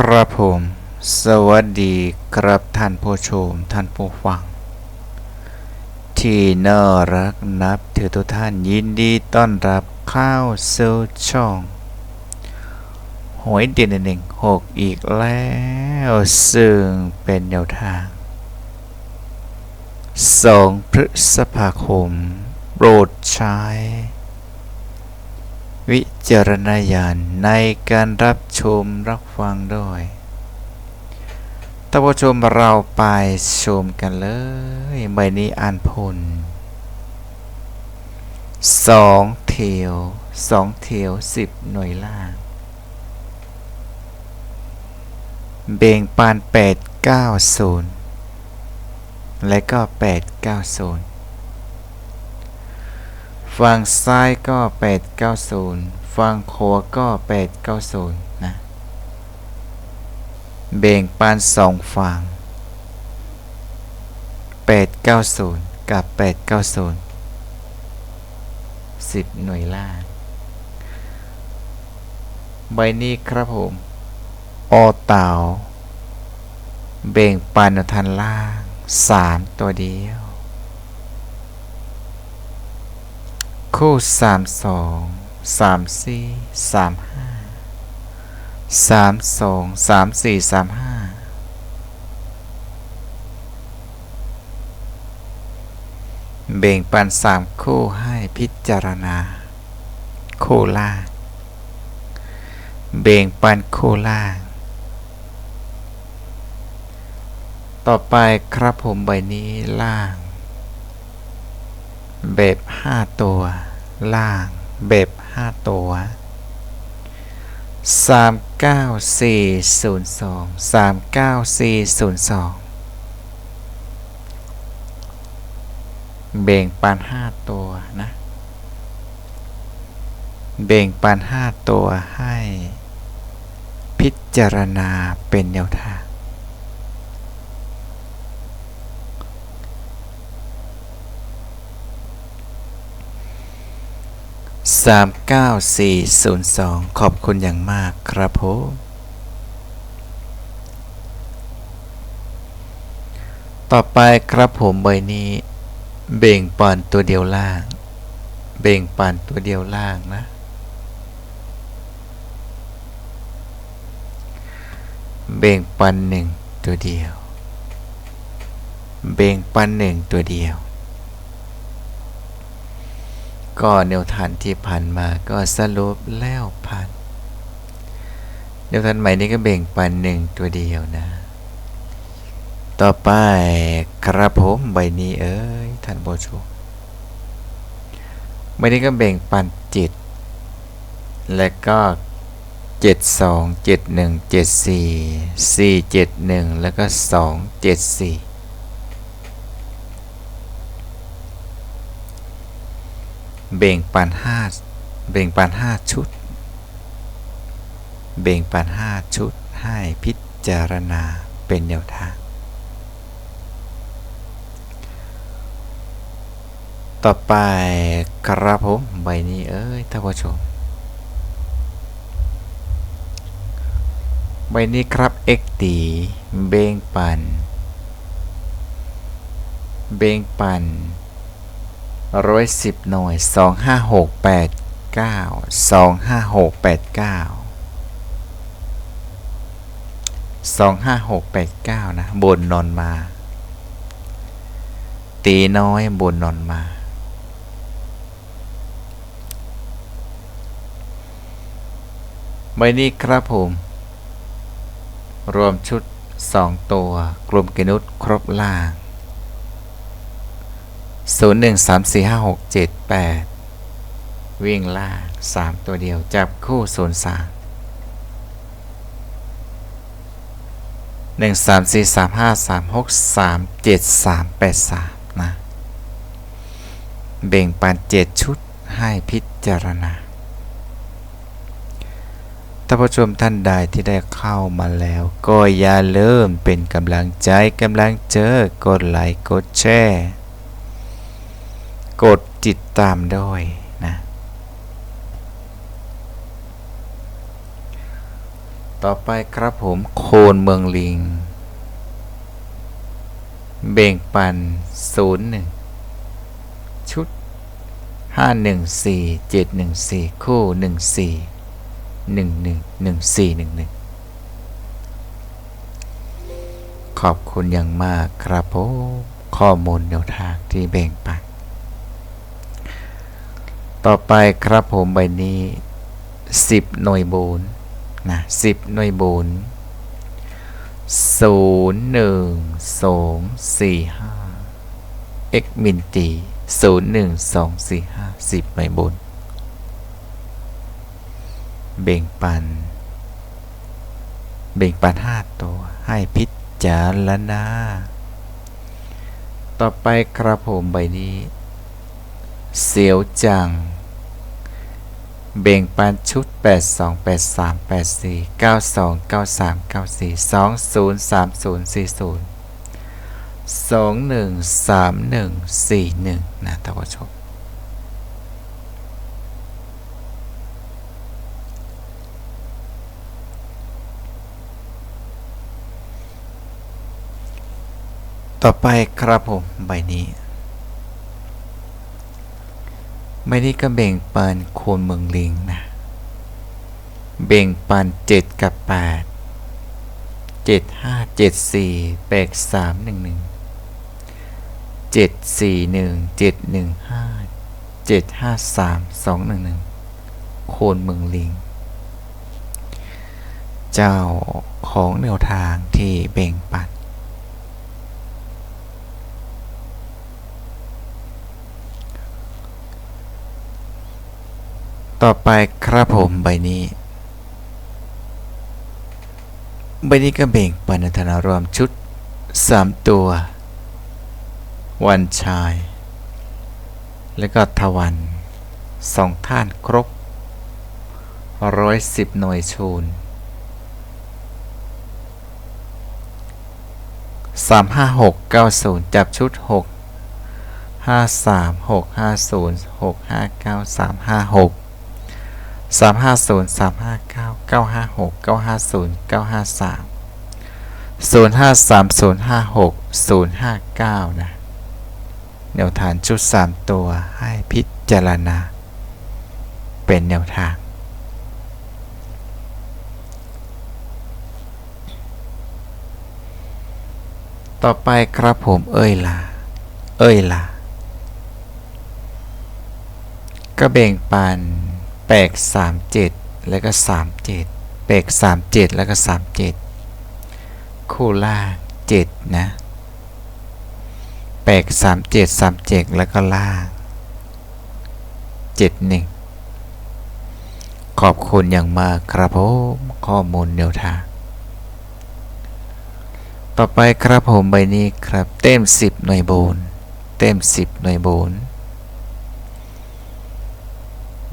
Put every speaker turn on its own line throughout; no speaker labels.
ครับผม สวัสดีครับท่านผู้ชม ท่านผู้ฟัง ที่น่ารักนับถือทุกท่านยินดีต้อนรับเข้าสู่ช่องหวยเด่นหนึ่งหกอีกแล้ว ซึ่งเป็นแนวทางสองพฤษภาคม โปรดใช้ จารณญาณในการรับชมรับฟังด้วยท่านผู้ชมเราไปชมกันเลยใบนี้อ่านผลสองเทียวสองเทียวสิบหน่วยล่าง เบ่งปานแปดเก้าศูนย์และก็แปดเก้าศูนย์ฝั่งซ้ายก็890ฝั่งขวา ฟังโคก็ 890 นะ เบ่งปานสองฝั่ง890 กับ 890 10 หน่วยล่าง ใบนี้ครับผมอเต่า เบ่งปานทันล่าง 3 ตัวเดียว คู่สาม สามสี่สามห้าสามสองสามสี่สามห้าเบ่งปันสามคู่ให้พิจารณา คู่ล่าง เบ่งปันคู่ล่าง ต่อไปครับผมใบนี้ล่าง แบบห้าตัว ล่าง แบบ ห้าตัวสามเก้าสี่ศูนย์สองสามเก้าสี่ศูนย์สองเบ่งปันห้าตัวนะ เบ่งปันห้าตัวให้พิจารณาเป็นแนวทาง สามเก้าสี่ศูนย์สองขอบคุณอย่างมากครับผมต่อไปครับผมใบนี้ เบ่งปอนตัวเดียวล่าง เบ่งปานตัวเดียวล่างนะ เบ่งปันหนึ่งตัวเดียว เบ่งปันหนึ่งตัวเดียว ก็แนวทานที่ผ่านมาก็สรุปแล้วผ่านแนวทานใหม่นี้ก็เบ่งปันหนึ่งตัวเดียวนะ ต่อไปครับผมใบนี้เอ้ยท่านผู้ชมใบนี้ก็เบ่งปันจิต และก็เจ็ดสองเจ็ดหนึ่งเจ็ดสี่สี่เจ็ดหนึ่งแล้วก็สองเจ็ดสี่ เบ่งปันห้าเบ่งปันห้าชุด เบ่งปันห้าชุดให้พิจารณาเป็นแนวทาง ต่อไปครับผมใบนี้เอ้ยท่านผู้ชม ใบนี้ครับ x ตีเบ่งปัน เบ่งปัน ร้อยสิบหน่วยสองห้าหกแปดเก้าสองห้าหกแปดเก้าสองห้าหกแปดเก้านะบนนอนมา ตีน้อยบนนอนมาใบนี้ครับผม รวมชุด 2 ตัว กลุ่มกินุษครบล่าง 0 1 3 4 5 6 7 8 วิ่งล่า 3 ตัวเดียว จับคู่ 0 3 1 3 4 3 5 3 6 3 7 3 8 3นะเบ่งปัน 7 ชุดให้พิจารณาท่านผู้ชมท่านใดที่ได้เข้ามาแล้ว ก็อย่าลืมเป็นกำลังใจกำลังเจอกดไลค์กดแชร์ กดติดตามด้วยนะ ต่อไปครับผมโคนเมืองลิง เบ่งปัน 01 ชุด 514 714 คู่ 14 11 1411 ขอบคุณอย่างมากครับผมข้อมูลแนวทางที่แบ่งปัน ต่อไปครับผมใบนี้ 10 หน่วยบูนนะ10หน่วยบูน0 1 2 4 5 x มินตี0 1 2 4 5 10หน่วยบูนเบ่งปัน เบ่งปัน5ตัวให้พิจารณา ต่อไปครับผมใบนี้ เสียวจัง เบ่งปันชุด 82 83 84 92 93 94 20 30 40 21 31 41 นะท่านผู้ชมต่อไปครับผมใบนี้ ไม่ได้ก็เบ่งปันโคนเมืองลิงนะ เบ่งปันเจ็ดกับแปดเจ็ดห้าเจ็ดสี่แปดสามหนึ่งหนึ่งเจ็ดสี่หนึ่งเจ็ดหนึ่งห้าเจ็ดห้าสามสองหนึ่งหนึ่งโคนเมืองลิง เจ้าของแนวทางที่เบ่งปัน ต่อไปครับผมใบนี้ ใบนี้ก็เบ่งปันธนารวมชุด 3 ตัว วันชาย แล้วก็ทวันสองท่านครบร้อยสิบหน่วยชูนสามห้าหกเก้าศูนย์จับชุดหกห้าสามหกห้าศูนย์หกห้าเก้าสามห้าหก สามห้าศูนย์สามห้าเก้าเก้าห้าหกเก้าห้าศูนย์เก้าห้าสามศูนย์ห้าสามศูนย์ห้าหกศูนย์ห้าเก้านะแนวทางชุด3ตัวให้พิจารณา เป็นแนวทางต่อไปครับผมเอ้ยล่ะเอ้ยล่ะก็แบ่งปัน แปลก37แล้วก็37แปลก37แล้วก็37คู่ล่าง7นะแปลก37 37แล้วก็ล่าง71ขอบคุณอย่างมากครับผมข้อมูลแนวทางต่อไปครับผมใบนี้ครับเต็ม10หน่วยโบนเต็ม10หน่วยโบน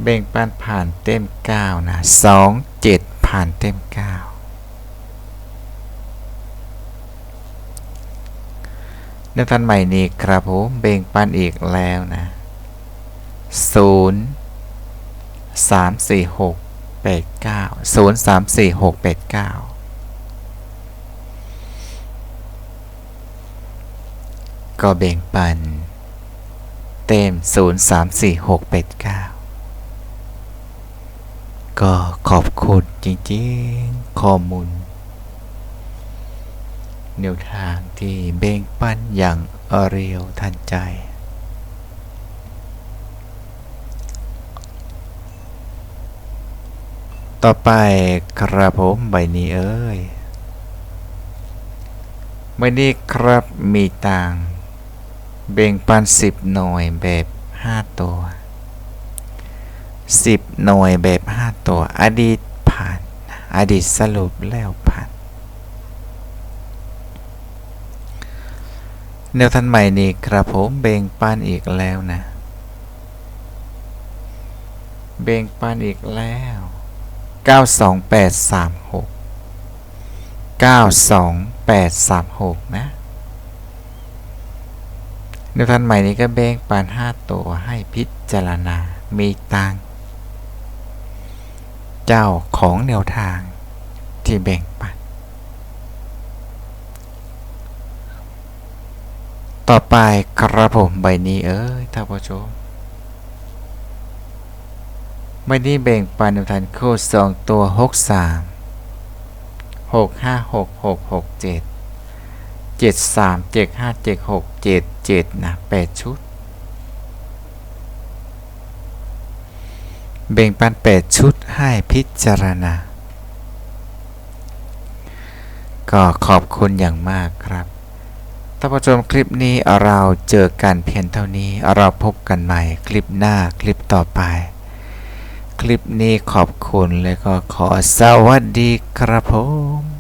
เบ่งปันผ่านเต็ม 9 นะ2 7ผ่านเต็ม 9 ในทันใหม่นี้ครับผมเบ่งปันอีกแล้วนะ0 3 4 6 8 9 0 3 4 6 8 9ก็เบ่งปัน เต็ม 0 3 4 6 8 9 ก็ขอบคุณจริงๆ ข้อมูล แนวทางที่เบ่งปันอย่างเร็วทันใจต่อไปครับผมใบนี้เอ้ยใบนี้ครับมีต่าง เบ่งปัน10หน่วยแบบ5ตัว 10 หน่วยแบบ 5 ตัว อดีตผ่าน อดีตสรุปแล้วผ่าน แนวทันใหม่นี้ครับผมเบ่งปันอีกแล้วนะ เบ่งปันอีกแล้ว 92836 92836 นะแนวทันใหม่นี้ก็เบ่งปัน5ตัวให้พิจารณา มีตัง เจ้าของแนวทางที่แบ่งปัน ต่อไปครับผมใบนี้เอ้ยท่านผู้ชมใบนี้แบ่งปันในทันคู่สองตัวหกสามหกห้าหกหกหกเจ็ดเจ็ดสามเจ็ดห้าเจ็ดหกเจ็ดเจ็ดนะแปดชุด เบ่งปันแปดชุดให้พิจารณา ก็ขอบคุณอย่างมากครับท่านผู้ชมคลิปนี้เราเจอกันเพียงเท่านี้เราพบกันใหม่คลิปหน้าคลิปต่อไป คลิปนี้ขอบคุณและก็ขอสวัสดีครับผม